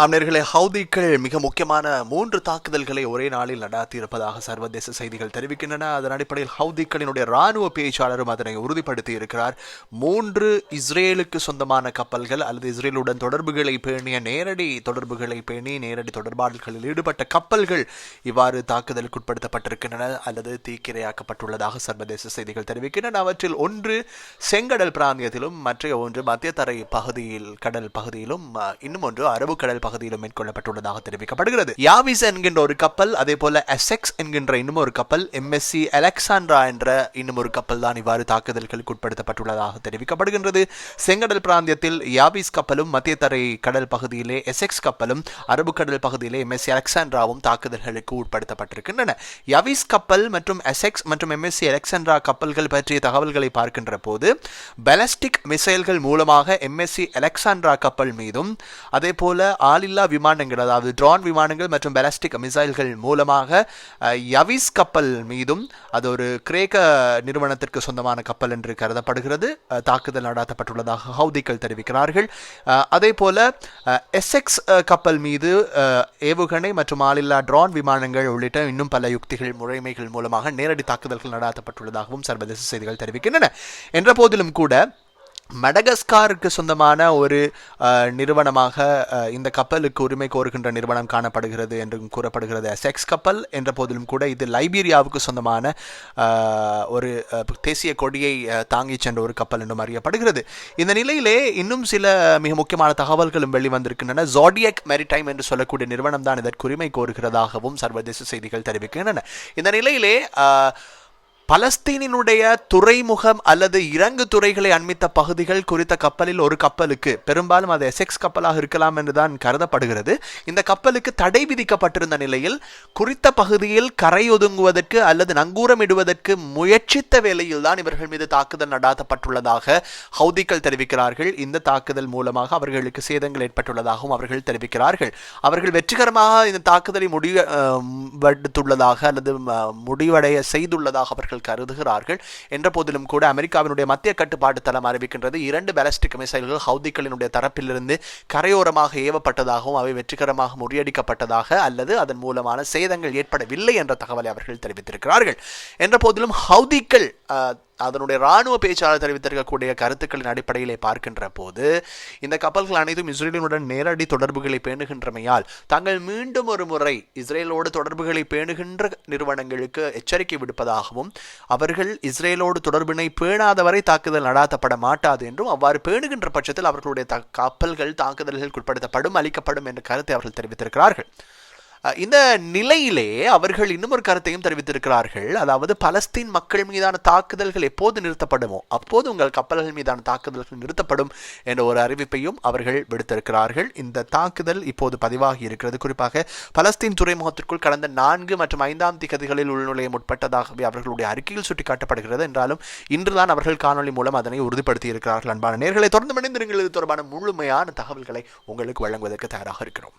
அமனர்களே ஹவுதிக்கள் மிக முக்கியமான மூன்று தாக்குதல்களை ஒரே நாளில் நடாத்தியிருப்பதாக சர்வதேச செய்திகள் தெரிவிக்கின்றன. அதன் அடிப்படையில் ஹவுதிக்களினுடைய ராணுவ பேச்சாளரும் அதனை உறுதிப்படுத்தி இருக்கிறார். மூன்று இஸ்ரேலுக்கு சொந்தமான கப்பல்கள் அல்லது இஸ்ரேலுடன் தொடர்புகளை பேணிய நேரடி தொடர்புகளை பேணி நேரடி தொடர்பாடல்களில் ஈடுபட்ட கப்பல்கள் இவ்வாறு தாக்குதலுக்கு உட்படுத்தப்பட்டிருக்கின்றன அல்லது தீக்கிரையாக்கப்பட்டுள்ளதாக சர்வதேச செய்திகள் தெரிவிக்கின்றன. அவற்றில் ஒன்று செங்கடல் பிராந்தியத்திலும் மற்றைய ஒன்று மத்திய தரை பகுதியில் கடல் பகுதியிலும் இன்னும் ஒன்று அரபு கடல் பகுதியிலும் மேற்கொள்ளப்பட்டுள்ளதாக தெரிவிக்கப்படுகிறது. யாவிஸ் என்கின்ற ஒரு கப்பல் அதே போல எஸ்எக்ஸ் என்கின்ற இன்னும் ஒரு கப்பல் எம்எஸ்சி அலெக்சாண்ட்ரா என்ற இன்னும் ஒரு கப்பல் தான் இவ்வாறு தாக்குதல்களுக்கு உட்படுத்தப்பட்டுள்ளதாக தெரிவிக்கப்படுகின்றது. செங்கடல் பிராந்தியத்தில் யாவிஸ் கப்பலும் மத்திய தரை கடல் பகுதியிலே எஸ்எக்ஸ் கப்பலும் அரபு கடல் பகுதியிலே எம்எஸ்சி அலெக்சாண்ட்ராவும் தாக்குதல்களுக்கு உட்படுத்தப்பட்டிருக்கின்றன. யாவிஸ் கப்பல் மற்றும் எஸ்எக்ஸ் மற்றும் எம்எஸ்சி அலெக்சாண்ட்ரா கப்பல்கள் பற்றிய தகவல்களை பார்க்கின்ற போது பெலஸ்டிக் மிசைல்கள் மூலமாக எம்எஸ்சி அலெக்சாண்ட்ரா கப்பல் மீதும் அதே போல ஆளில்லா விமானங்கள் அதாவது ட்ரான் விமானங்கள் மற்றும் பெலாஸ்டிக் மிசைல்கள் மூலமாக யவிஸ் கப்பல் மீதும் அது ஒரு கிரேக்க நிறுவனத்திற்கு சொந்தமான கப்பல் என்று கருதப்படுகிறது. தாக்குதல் நடாத்தப்பட்டுள்ளதாக ஹவுதிகள் தெரிவிக்கிறார்கள். அதே போல எஸ்எக்ஸ் கப்பல் மீது ஏவுகணை மற்றும் ஆளில்லா ட்ரான் விமானங்கள் உள்ளிட்ட இன்னும் பல யுக்திகள் முறைமைகள் மூலமாக நேரடி தாக்குதல்கள் நடாத்தப்பட்டுள்ளதாகவும் சர்வதேச செய்திகள் தெரிவிக்கின்றன. என்ற போதிலும் கூட மடகஸ்காருக்கு சொந்தமான ஒரு நிறுவனமாக இந்த கப்பலுக்கு உரிமை கோருகின்ற நிறுவனம் காணப்படுகிறது என்றும் கூறப்படுகிறது. செக்ஸ் கப்பல் என்ற போதிலும் கூட இது லைபீரியாவுக்கு சொந்தமான ஒரு தேசிய கொடியை தாங்கிச் சென்ற ஒரு கப்பல் என்றும் அறியப்படுகிறது. இந்த நிலையிலே இன்னும் சில மிக முக்கியமான தகவல்களும் வெளிவந்திருக்கின்றன. ஜோடியக் மெரிடைம் என்று சொல்லக்கூடிய நிறுவனம் தான் இதற்கு உரிமை கோருகிறதாகவும் சர்வதேச செய்திகள் தெரிவிக்கின்றன. இந்த நிலையிலே பலஸ்தீனினுடைய துறைமுகம் அல்லது இறங்கு துறைகளை அண்மித்த பகுதிகள் குறித்த கப்பலில் ஒரு கப்பலுக்கு பெரும்பாலும் அது எசெக்ஸ் கப்பலாக இருக்கலாம் என்றுதான் கருதப்படுகிறது. இந்த கப்பலுக்கு தடை விதிக்கப்பட்டிருந்த நிலையில் குறித்த பகுதியில் கரையொதுங்குவதற்கு அல்லது நங்கூரமிடுவதற்கு முயற்சித்த வேளையில் தான் இவர்கள் மீது தாக்குதல் நடாத்தப்பட்டுள்ளதாக ஹவுதிகள் தெரிவிக்கிறார்கள். இந்த தாக்குதல் மூலமாக அவர்களுக்கு சேதங்கள் ஏற்பட்டுள்ளதாகவும் அவர்கள் தெரிவிக்கிறார்கள். அவர்கள் வெற்றிகரமாக இந்த தாக்குதலை முடிவெடுத்துள்ளதாக அல்லது முடிவடைய செய்துள்ளதாக அவர்கள் கருதுகிறார்கள். என்ற போதிலும் கூட அமெரிக்காவினுடைய மத்திய கட்டுப்பாட்டு தளம் அறிவிக்கின்றது. இரண்டு பேலஸ்டிக் மிசைல்கள் ஹவுதிகளினுடைய தரப்பிலிருந்து கரையோரமாக ஏவப்பட்டதாகவும் அவை வெற்றிகரமாக முறியடிக்கப்பட்டதாக அல்லது அதன் மூலமான சேதங்கள் ஏற்படவில்லை என்ற தகவலை அவர்கள் தெரிவித்திருக்கிறார்கள். என்ற போதிலும் ஹவுதிக்கள் அதனுடைய ராணுவ பேச்சாளர் தெரிவித்திருக்கக்கூடிய கருத்துக்களின் அடிப்படையிலே பார்க்கின்ற போது இந்த கப்பல்கள் அனைத்தும் இஸ்ரேலினுடன் நேரடி தொடர்புகளை பேணுகின்றமையால் தாங்கள் மீண்டும் ஒரு முறை இஸ்ரேலோடு தொடர்புகளை பேணுகின்ற நிறுவனங்களுக்கு எச்சரிக்கை விடுப்பதாகவும் அவர்கள் இஸ்ரேலோடு தொடர்பினை பேணாதவரை தாக்குதல் நடாத்தப்பட மாட்டாது என்றும் அவ்வாறு பேணுகின்ற பட்சத்தில் அவர்களுடைய கப்பல்கள் தாக்குதல்களுக்கு உட்படுத்தப்படும் அளிக்கப்படும் என்ற கருத்தை அவர்கள் தெரிவித்திருக்கிறார்கள். இந்த நிலையிலே அவர்கள் இன்னும் ஒரு கருத்தையும் தெரிவித்திருக்கிறார்கள். அதாவது பலஸ்தீன் மக்கள் மீதான தாக்குதல்கள் எப்போது நிறுத்தப்படுமோ அப்போது உங்கள் கப்பல்கள் மீதான தாக்குதல்கள் நிறுத்தப்படும் என்ற ஒரு அறிவிப்பையும் அவர்கள் விடுத்திருக்கிறார்கள். இந்த தாக்குதல் இப்போது பதிவாகி இருக்கிறது. குறிப்பாக பலஸ்தீன் துறைமுகத்திற்குள் கடந்த நான்கு மற்றும் ஐந்தாம் திகதிகளில் உள்நுழைய முற்பட்டதாகவே அவர்களுடைய அறிக்கையில் சுட்டிக்காட்டப்படுகிறது. என்றாலும் இன்றுதான் அவர்கள் காணொலி மூலம் அதனை உறுதிப்படுத்தி இருக்கிறார்கள் அன்பான நேர்களை. தொடர்ந்து மணிந்திருங்கள் இது தொடர்பான முழுமையான தகவல்களை உங்களுக்கு வழங்குவதற்கு தயாராக இருக்கிறோம்.